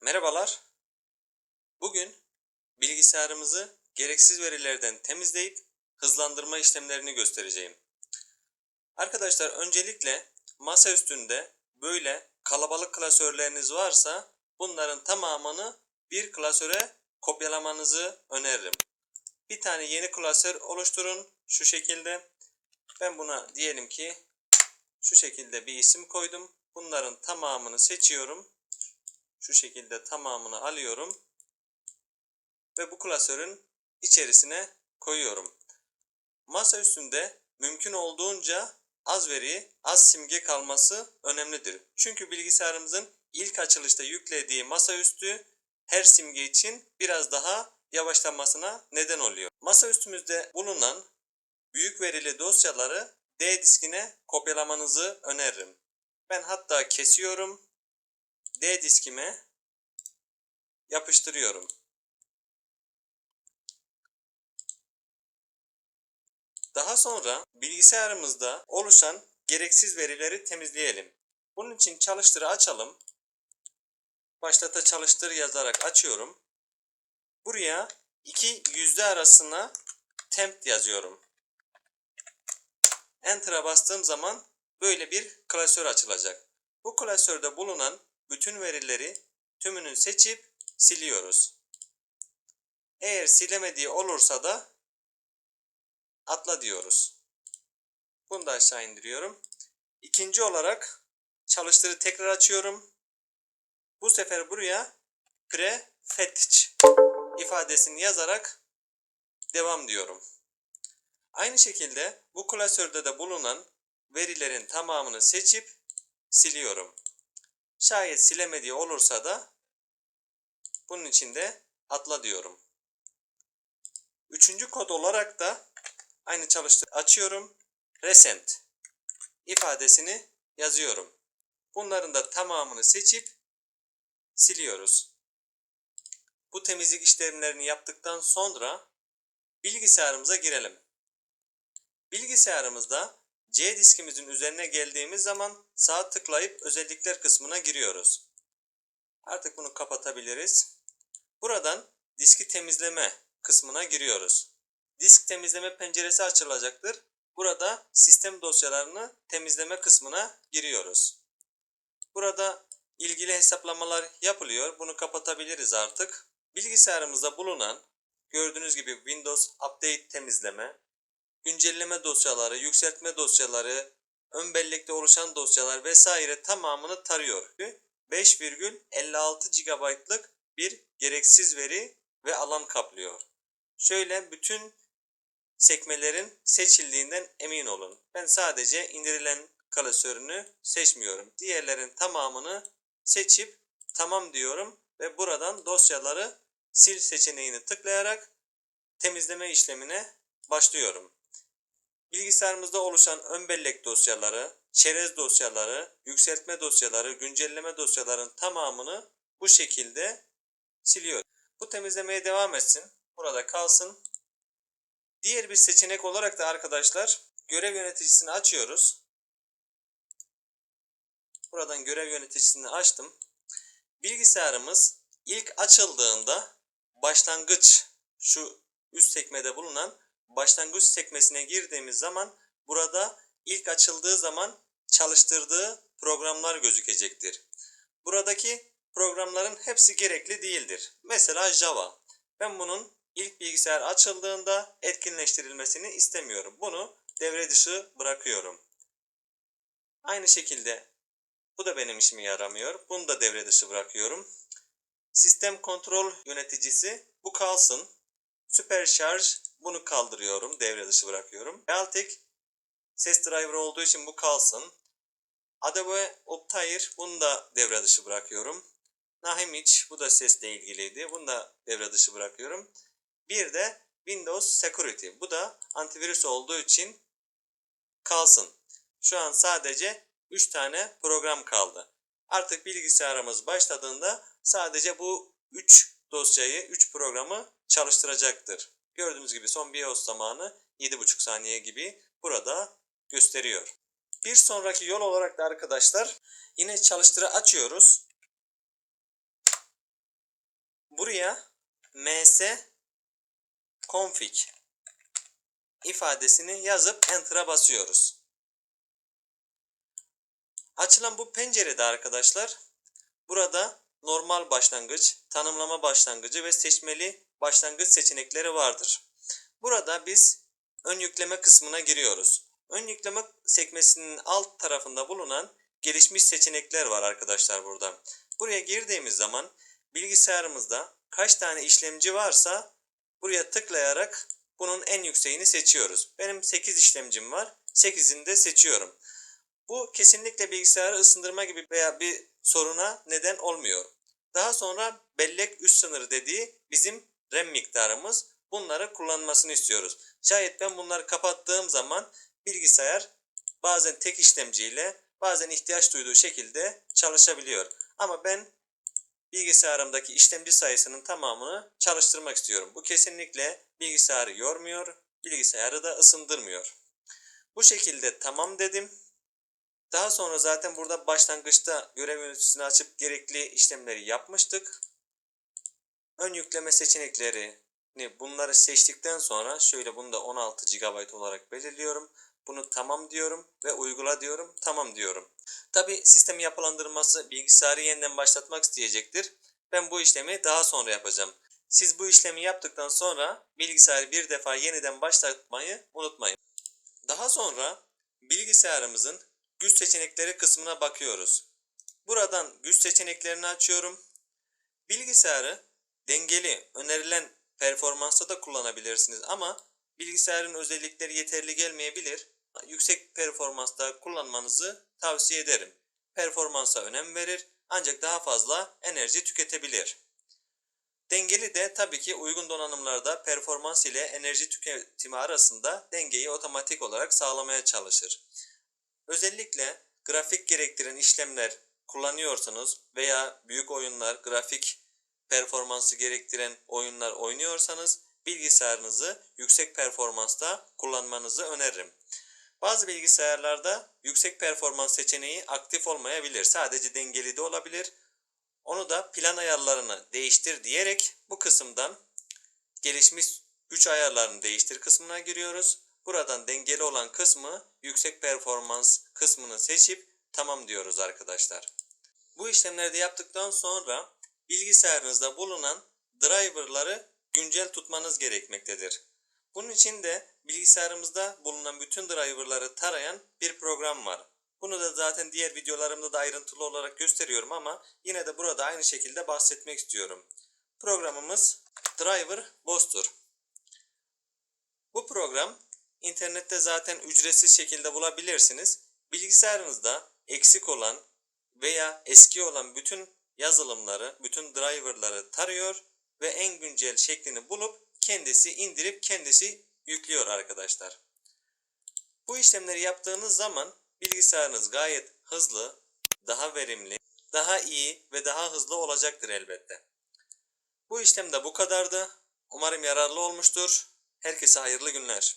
Merhabalar. Bugün bilgisayarımızı gereksiz verilerden temizleyip hızlandırma işlemlerini göstereceğim. Arkadaşlar öncelikle masa üstünde böyle kalabalık klasörleriniz varsa bunların tamamını bir klasöre kopyalamanızı öneririm. Bir tane yeni klasör oluşturun şu şekilde. Ben buna diyelim ki şu şekilde bir isim koydum. Bunların tamamını seçiyorum şu şekilde tamamını alıyorum ve bu klasörün içerisine koyuyorum. Masa üstünde mümkün olduğunca az veri, az simge kalması önemlidir. Çünkü bilgisayarımızın ilk açılışta yüklediği masaüstü her simge için biraz daha yavaşlanmasına neden oluyor. Masaüstümüzde bulunan büyük verili dosyaları D diskine kopyalamanızı öneririm. Ben hatta kesiyorum D diskime yapıştırıyorum. Daha sonra bilgisayarımızda oluşan gereksiz verileri temizleyelim. Bunun için çalıştırı açalım. Başlata çalıştır yazarak açıyorum. Buraya iki yüzde arasına temp yazıyorum. Enter'a bastığım zaman böyle bir klasör açılacak. Bu klasörde bulunan bütün verileri tümünü seçip siliyoruz. Eğer silemediği olursa da atla diyoruz. Bunu da aşağı indiriyorum. İkinci olarak çalıştırı tekrar açıyorum. Bu sefer buraya prefetch ifadesini yazarak devam diyorum. Aynı şekilde bu klasörde de bulunan verilerin tamamını seçip siliyorum. Şayet silemediği olursa da bunun için de atla diyorum. Üçüncü kod olarak da aynı çalıştır açıyorum. Resent ifadesini yazıyorum. Bunların da tamamını seçip siliyoruz. Bu temizlik işlemlerini yaptıktan sonra bilgisayarımıza girelim. Bilgisayarımızda C diskimizin üzerine geldiğimiz zaman sağ tıklayıp özellikler kısmına giriyoruz. Artık bunu kapatabiliriz. Buradan diski temizleme kısmına giriyoruz. Disk temizleme penceresi açılacaktır. Burada sistem dosyalarını temizleme kısmına giriyoruz. Burada ilgili hesaplamalar yapılıyor. Bunu kapatabiliriz artık. Bilgisayarımızda bulunan gördüğünüz gibi Windows Update temizleme, güncelleme dosyaları, yükseltme dosyaları, ön bellekte oluşan dosyalar vesaire tamamını tarıyor. 5,56 GB'lık bir gereksiz veri ve alan kaplıyor. Şöyle bütün sekmelerin seçildiğinden emin olun. Ben sadece indirilen klasörünü seçmiyorum. Diğerlerin tamamını seçip tamam diyorum ve buradan dosyaları sil seçeneğini tıklayarak temizleme işlemine başlıyorum. Bilgisayarımızda oluşan ön bellek dosyaları, çerez dosyaları, yükseltme dosyaları, güncelleme dosyaların tamamını bu şekilde siliyor. Bu temizlemeye devam etsin. Burada kalsın. Diğer bir seçenek olarak da arkadaşlar görev yöneticisini açıyoruz. Buradan görev yöneticisini açtım. Bilgisayarımız ilk açıldığında başlangıç şu üst sekmede bulunan başlangıç sekmesine girdiğimiz zaman burada ilk açıldığı zaman çalıştırdığı programlar gözükecektir. Buradaki programların hepsi gerekli değildir. Mesela Java. Ben bunun ilk bilgisayar açıldığında etkinleştirilmesini istemiyorum. Bunu devre dışı bırakıyorum. Aynı şekilde bu da benim işime yaramıyor. Bunu da devre dışı bırakıyorum. Sistem kontrol yöneticisi bu kalsın. Süper şarj bunu kaldırıyorum. Devre dışı bırakıyorum. Realtek ses driver olduğu için bu kalsın. Adobe Optire bunu da devre dışı bırakıyorum. Nahimich bu da sesle ilgiliydi. Bunu da devre dışı bırakıyorum. Bir de Windows Security. Bu da antivirüs olduğu için kalsın. Şu an sadece 3 tane program kaldı. Artık bilgisayarımız başladığında sadece bu 3 dosyayı, 3 programı çalıştıracaktır. Gördüğünüz gibi son BIOS zamanı 7,5 saniye gibi burada gösteriyor. Bir sonraki yol olarak da arkadaşlar yine çalıştırı açıyoruz. buraya ms config ifadesini yazıp enter'a basıyoruz. Açılan bu pencerede arkadaşlar burada normal başlangıç, tanımlama başlangıcı ve seçmeli başlangıç seçenekleri vardır. Burada biz ön yükleme kısmına giriyoruz. Ön yükleme sekmesinin alt tarafında bulunan gelişmiş seçenekler var arkadaşlar burada. Buraya girdiğimiz zaman bilgisayarımızda kaç tane işlemci varsa buraya tıklayarak bunun en yükseğini seçiyoruz. Benim 8 işlemcim var. 8'ini de seçiyorum. Bu kesinlikle bilgisayarı ısındırma gibi veya bir soruna neden olmuyor. Daha sonra bellek üst sınırı dediği bizim RAM miktarımız. Bunları kullanmasını istiyoruz. Şayet ben bunları kapattığım zaman bilgisayar bazen tek işlemciyle bazen ihtiyaç duyduğu şekilde çalışabiliyor. Ama ben bilgisayarımdaki işlemci sayısının tamamını çalıştırmak istiyorum. Bu kesinlikle bilgisayarı yormuyor, bilgisayarı da ısındırmıyor. Bu şekilde tamam dedim. Daha sonra zaten burada başlangıçta görev yöneticisini açıp gerekli işlemleri yapmıştık. Ön yükleme seçeneklerini bunları seçtikten sonra şöyle bunu da 16 GB olarak belirliyorum. Bunu tamam diyorum ve uygula diyorum. Tamam diyorum. Tabi sistem yapılandırması bilgisayarı yeniden başlatmak isteyecektir. Ben bu işlemi daha sonra yapacağım. Siz bu işlemi yaptıktan sonra bilgisayarı bir defa yeniden başlatmayı unutmayın. Daha sonra bilgisayarımızın güç seçenekleri kısmına bakıyoruz. Buradan güç seçeneklerini açıyorum. Bilgisayarı dengeli önerilen performansta da kullanabilirsiniz ama bilgisayarın özellikleri yeterli gelmeyebilir. Yüksek performansta kullanmanızı tavsiye ederim. Performansa önem verir ancak daha fazla enerji tüketebilir. Dengeli de tabii ki uygun donanımlarda performans ile enerji tüketimi arasında dengeyi otomatik olarak sağlamaya çalışır. Özellikle grafik gerektiren işlemler kullanıyorsanız veya büyük oyunlar, grafik performansı gerektiren oyunlar oynuyorsanız bilgisayarınızı yüksek performansta kullanmanızı öneririm. Bazı bilgisayarlarda yüksek performans seçeneği aktif olmayabilir. Sadece dengeli de olabilir. Onu da plan ayarlarını değiştir diyerek bu kısımdan gelişmiş güç ayarlarını değiştir kısmına giriyoruz. Buradan dengeli olan kısmı yüksek performans kısmını seçip tamam diyoruz arkadaşlar. Bu işlemleri de yaptıktan sonra bilgisayarınızda bulunan driverları güncel tutmanız gerekmektedir. Bunun için de bilgisayarımızda bulunan bütün driverları tarayan bir program var. Bunu da zaten diğer videolarımda da ayrıntılı olarak gösteriyorum ama yine de burada aynı şekilde bahsetmek istiyorum. Programımız Driver Boss'tur. Bu program internette zaten ücretsiz şekilde bulabilirsiniz. Bilgisayarınızda eksik olan veya eski olan bütün yazılımları, bütün driverları tarıyor ve en güncel şeklini bulup kendisi indirip kendisi yüklüyor arkadaşlar. Bu işlemleri yaptığınız zaman bilgisayarınız gayet hızlı, daha verimli, daha iyi ve daha hızlı olacaktır elbette. Bu işlem de bu kadardı. Umarım yararlı olmuştur. Herkese hayırlı günler.